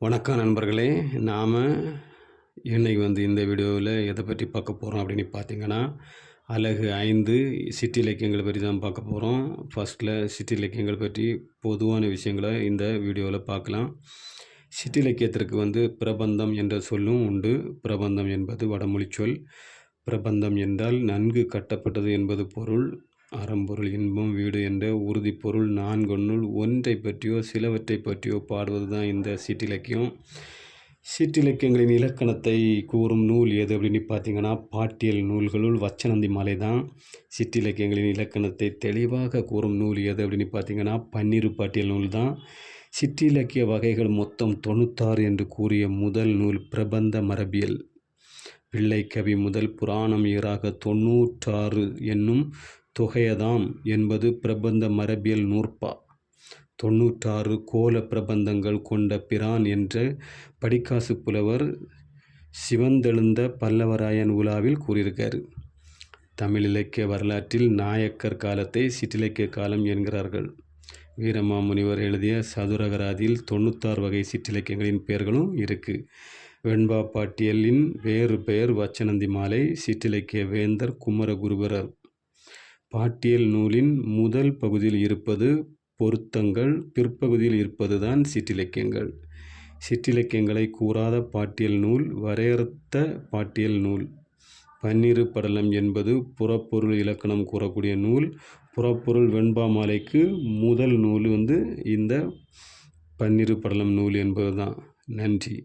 வணக்கம் நண்பர்களே. நாம் இன்னைக்கு வந்து இந்த வீடியோவில் எதை பற்றி பார்க்க போகிறோம் அப்படின்னு பார்த்தீங்கன்னா அழகு ஐந்து சிட்டி இலக்கியங்களை பற்றி தான் பார்க்க போகிறோம் ஃபஸ்ட்டில் சிட்டி இலக்கியங்கள் பற்றி பொதுவான விஷயங்களை இந்த வீடியோவில் பார்க்கலாம். சிட்டி இலக்கியத்திற்கு வந்து பிரபந்தம் என்ற சொல்லும் உண்டு. பிரபந்தம் என்பது வடமொழி சொல். பிரபந்தம் என்றால் நன்கு கட்டப்பட்டது என்பது பொருள். அறம்பொருள் இன்பம் வீடு என்ற உறுதிப்பொருள் நான்கொன்னுள் ஒன்றை பற்றியோ சிலவற்றை பற்றியோ பாடுவது தான் இந்த சிற்றிலக்கியம் சிற்றிலக்கியங்களின் இலக்கணத்தை கூறும் நூல் எது அப்படின்னு பார்த்தீங்கன்னா பாட்டியல் நூல்களுள் வச்சனந்தி மலை தான் சிற்றிலக்கியங்களின் இலக்கணத்தை தெளிவாக கூறும் நூல் எது அப்படின்னு பார்த்தீங்கன்னா பன்னிரு பாட்டியல் நூல் தான் சிற்றிலக்கிய வகைகள் மொத்தம் தொண்ணூத்தாறு என்று கூறிய முதல் நூல் பிரபந்த மரபியல். பிள்ளை கவி முதல் புராணம் ஈராக தொண்ணூற்றாறு என்னும் தொகையதாம் என்பது பிரபந்த மரபியல் நூற்பா. தொண்ணூற்றாறு கோல பிரபந்தங்கள் கொண்ட பிரான் என்ற படிக்காசு புலவர் சிவந்தெழுந்த பல்லவராயன் உலாவில் கூறியிருக்கார். தமிழ் இலக்கிய வரலாற்றில் நாயக்கர் காலத்தை சிற்றிலக்கிய காலம் என்கிறார்கள். வீரமாமுனிவர் எழுதிய சதுரகராதியில் தொண்ணூத்தாறு வகை சிற்றிலக்கியங்களின் பெயர்களும் இருக்குது வெண்பா பாட்டியலின் வேறு பெயர் வச்சனந்தி மாலை சிற்றிலக்கிய வேந்தர் குமரகுருபரர். பாட்டியல் நூலின் முதல் பகுதியில் இருப்பது பொருத்தங்கள் பிற்பகுதியில் இருப்பது தான் சிற்றிலக்கியங்கள். சிற்றிலக்கியங்களை கூறாத பாட்டியல் நூல் வரையறுத்த பாட்டியல் நூல். பன்னிரு படலம் என்பது புறப்பொருள் இலக்கணம் கூறக்கூடிய நூல். புறப்பொருள் வெண்பா மாலைக்கு முதல் நூல் வந்து இந்த பன்னிரு படலம் நூல் என்பது தான் நன்றி.